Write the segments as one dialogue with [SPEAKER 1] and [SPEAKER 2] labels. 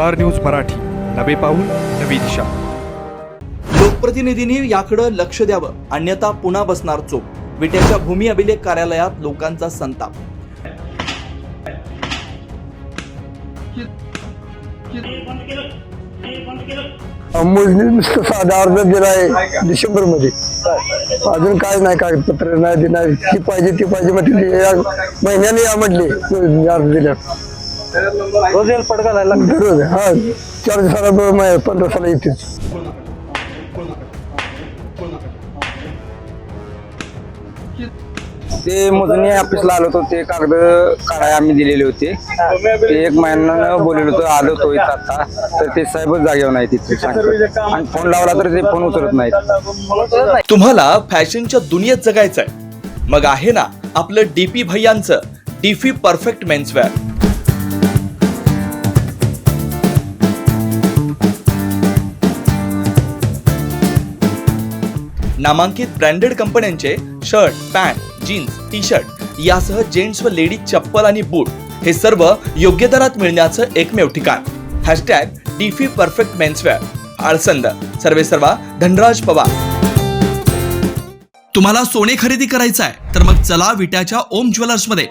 [SPEAKER 1] Star news Marathi. नवे पाऊल नवी दिशा.
[SPEAKER 2] लोकप्रतिनिधींनी याकडं लक्ष द्यावं. अन्यथा पुन्हा बसणार चोप. विट्याच्या भूमी अभिलेख कार्यालयात लोकांचा संताप.
[SPEAKER 3] मोजणी नुसतं साधा अर्ज दिला आहे डिसेंबरमध्ये अजून काय नाही कागदपत्र नाही दिला ती पाहिजे ती पाहिजे म्हटली. या महिन्याने या म्हटली. अर्ज दिल्या
[SPEAKER 4] रोज हेल्पट घालायला लागतं.
[SPEAKER 3] दररोज हा चार दिवसाला पंधरा साला येतेच
[SPEAKER 4] ते मोजणी ऑफिसला आलो होतो ते कागद काढाय आम्ही दिलेले होते. ते एक महिन्यानं बोललेलो होतो आलो होतो इथं आता. तर ते साहेबच जागेवर नाही तिथे आणि फोन लावला तर ते फोन उतरत नाहीत.
[SPEAKER 2] तुम्हाला फॅशनच्या दुनियेत जगायचंय. मग आहे ना आपलं डीपी भैयांचं डीफी परफेक्ट मेन्सवेअर नामांकित ब्रँडेड कंपन्यांचे shirt pant jeans T shirt यासह जेंट्स व लेडीज चप्पल आणि बूट हे सर्व योग्य दरात मिळण्याचं एकमेव ठिकाण. Hashtag DP perfect menswear. Alsand. सर्वे सर्वा धनराज पवार. तुम्हाला सोने खरेदी करायचं आहे तर मग चला विट्याच्या ओम ज्वेलर्समध्ये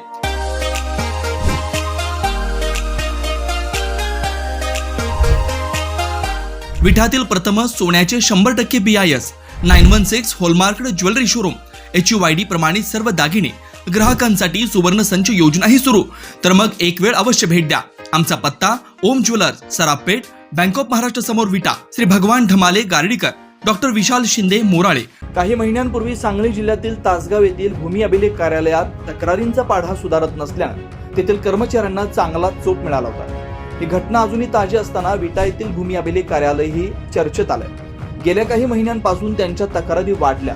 [SPEAKER 2] विठातील प्रथम सोन्याचे शंभर टक्के B I S nine one six hallmark jewellery showroom. H U I D प्रमाणित सर्व दागिने ग्राहकांसाठी सुवर्ण संच योजनाही सुरू. तर मग एक वेळ अवश्य भेट द्या. आमचा पत्ता Om jewellers Sarapeth bank of Maharashtra समोर विटा. श्री भगवान ढमाले गार्डीकर डॉक्टर विशाल शिंदे मोराळे. काही महिन्यांपूर्वी सांगली जिल्ह्यातील तासगाव येथील भूमी अभिलेख कार्यालयात तक्रारींचा पाढा सुधारत नसल्यानं तेथील कर्मचाऱ्यांना चांगला चोप मिळाला होता. ही घटना अजूनही ताजी असताना विटा येथील भूमी अभिलेख कार्यालयही चर्चेत आलंय. गेल्या काही महिन्यांपासून त्यांच्या तक्रारी वाढल्या.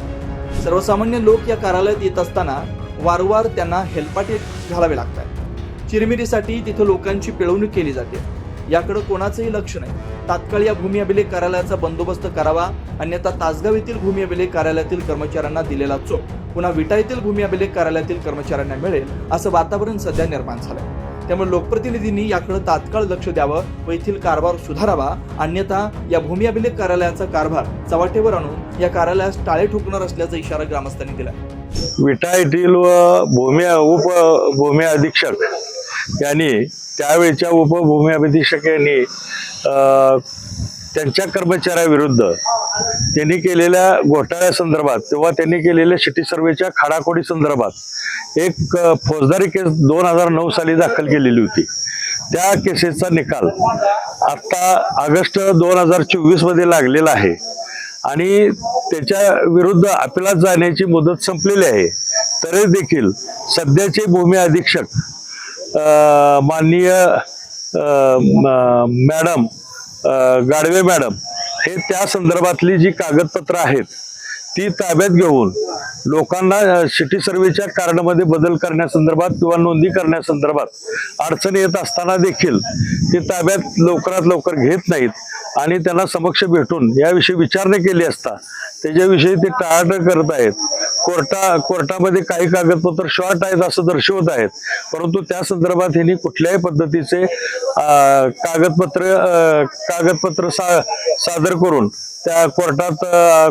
[SPEAKER 2] सर्वसामान्य लोक या कार्यालयात येत असताना वारंवार त्यांना हेलपाटे घालावे लागतात. चिरमिरीसाठी तिथं लोकांची पिळवणूक केली जाते. याकडे कोणाचंही लक्ष नाही. तात्काळ या भूमी अभिलेख कार्यालयाचा बंदोबस्त करावा अन्यथा तासगाव येथील भूमी अभिलेख कार्यालयातील कर्मचाऱ्यांना दिलेला चोप पुन्हा विटा येथील भूमी अभिलेख कार्यालयातील कर्मचाऱ्यांना मिळेल असं वातावरण सध्या निर्माण झालं त्यामुळे लोकप्रतिनिधींनी याकडे तात्काळ लक्ष द्यावं व येथील कारभार सुधारावा. अन्यथा या भूमी अभिलेख कार्यालयाचा कारभार चव्हाटेवर आणून या कार्यालयास टाळे ठोकणार असल्याचा इशारा ग्रामस्थांनी दिला
[SPEAKER 3] विटा येथील व भूमी उप भूमी अधीक्षक यांनी त्यावेळच्या उपभूमी अधीक्षक यांनी त्यांच्या कर्मचाऱ्याविरुद्ध त्यांनी केलेल्या घोटाळ्या संदर्भात तेव्हा त्यांनी केलेल्या सिटी सर्वेच्या खाडाखोडी संदर्भात एक फौजदारी केस दोन हजार नऊ साली दाखल केलेली होती. त्या केसेसचा निकाल आता ऑगस्ट दोन हजार चोवीसमध्ये लागलेला आहे आणि त्याच्या विरुद्ध अपिलात जाण्याची मुदत संपलेली आहे. तरी देखील सध्याचे भूमी अधीक्षक माननीय मॅडम गाडवे मॅडम हे त्या संदर्भातली जी कागदपत्र आहेत ती ताब्यात घेऊन लोकांना सिटी सर्वेच्या कार्डमध्ये बदल करण्यासंदर्भात किंवा नोंदी करण्यासंदर्भात अडचण येत असताना देखील ते ताब्यात लवकरात लवकर घेत नाहीत आणि त्यांना समक्ष भेटून याविषयी विचारणा केली असता त्याच्याविषयी ते टाळाटाळ करत आहेत. कोर्टा कोर्टामध्ये काही कागदपत्र शॉर्ट आहेत असं दर्शवत आहेत. परंतु त्या संदर्भात ह्यांनी कुठल्याही पद्धतीचे कागदपत्र कागदपत्र सा सादर करून त्या कोर्टात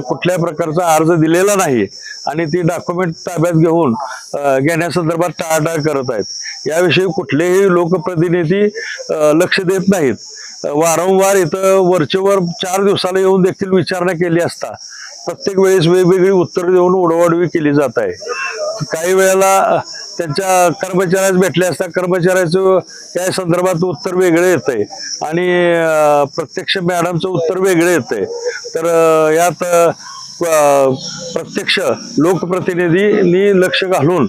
[SPEAKER 3] कुठल्याही प्रकारचा अर्ज दिलेला नाही आणि ती डॉक्युमेंट ताब्यात घेऊन घेण्यासंदर्भात टाळाटाळ करत आहेत. याविषयी कुठलेही लोकप्रतिनिधी लक्ष देत नाहीत. वारंवार इथं वरचेवर चार दिवसाला येऊन देखील विचारणा केली असता प्रत्येक वेळेस वेगवेगळी उत्तर देऊन उडवाडवी केली जात आहे. काही वेळेला त्यांच्या कर्मचाऱ्यास भेटले असता कर्मचाऱ्याचं त्या संदर्भात उत्तर वेगळं येतंय. आणि प्रत्यक्ष मॅडमचं उत्तर वेगळं येतंय. तर यात प्रत्यक्ष लोकप्रतिनिधींनी लक्ष घालून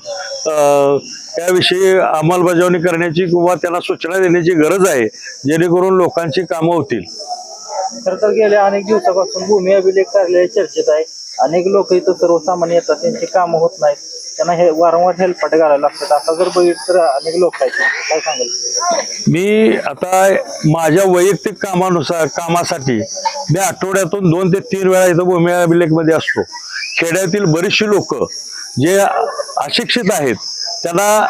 [SPEAKER 3] त्याविषयी अंमलबजावणी करण्याची किंवा त्यांना सूचना देण्याची गरज आहे जेणेकरून लोकांची कामं होतील.
[SPEAKER 4] तर तर गेल्या अनेक दिवसापासून भूमी अभिलेख कार्यालय चर्चेत आहे. अनेक लोक इथं सर्वसामान्य येतात त्यांची कामं होत नाहीत. त्यांना हे वारंवार हेल्पाट घालायला लागतात. आता जर बघितलं तर अनेक लोक आहेत. काय सांगेल?
[SPEAKER 3] मी आता माझ्या वैयक्तिक कामानुसार कामासाठी मी आठवड्यातून दोन ते तीन वेळा इथं भूमी अभिलेखमध्ये असतो. खेड्यातील बरीचशी लोक जे अशिक्षित आहेत त्यांना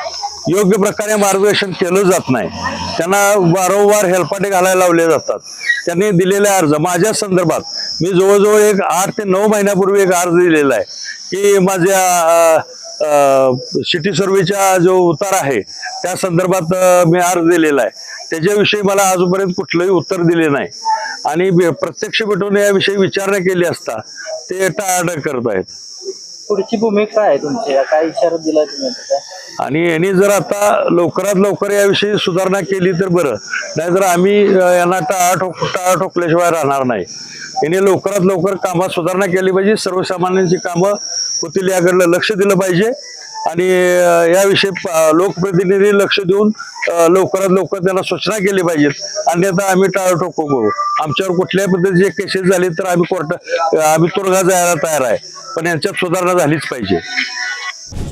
[SPEAKER 3] योग्य प्रकारे मार्गदर्शन केलं जात नाही. त्यांना वारंवार हेलपाटे घालायला लावले जातात. त्यांनी दिलेले अर्ज माझ्या संदर्भात मी जवळजवळ एक आठ ते नऊ महिन्यापूर्वी एक अर्ज दिलेला आहे की माझ्या सिटी सर्वेचा जो उतार आहे त्या संदर्भात मी अर्ज दिलेला आहे. त्याच्याविषयी मला अजूनपर्यंत कुठलंही उत्तर दिले नाही. आणि प्रत्यक्ष भेटून याविषयी विचारणा केली असता ते टाळाटाळ करत आहेत
[SPEAKER 4] पुढची भूमिका काय आहे तुमची? काय इशारा दिला तुम्ही
[SPEAKER 3] आणि यांनी जर आता लवकरात लवकर याविषयी सुधारणा केली तर बरं. नाही जर आम्ही यांना टाळा ठोक टाळा ठोकल्याशिवाय राहणार नाही. यांनी लवकरात लवकर कामात सुधारणा केली पाहिजे. सर्वसामान्यांची कामं होतील याकडलं लक्ष दिलं पाहिजे. आणि याविषयी लोकप्रतिनिधी लक्ष देऊन लवकरात लवकर त्यांना सूचना केली पाहिजेत अन्यथा आम्ही टाळाटोको करू आमच्यावर कुठल्याही पद्धतीचे केसेस झाले तर आम्ही कोर्ट आम्ही तुरुंगात जायला तयार आहे. पण यांच्यात सुधारणा झालीच पाहिजे.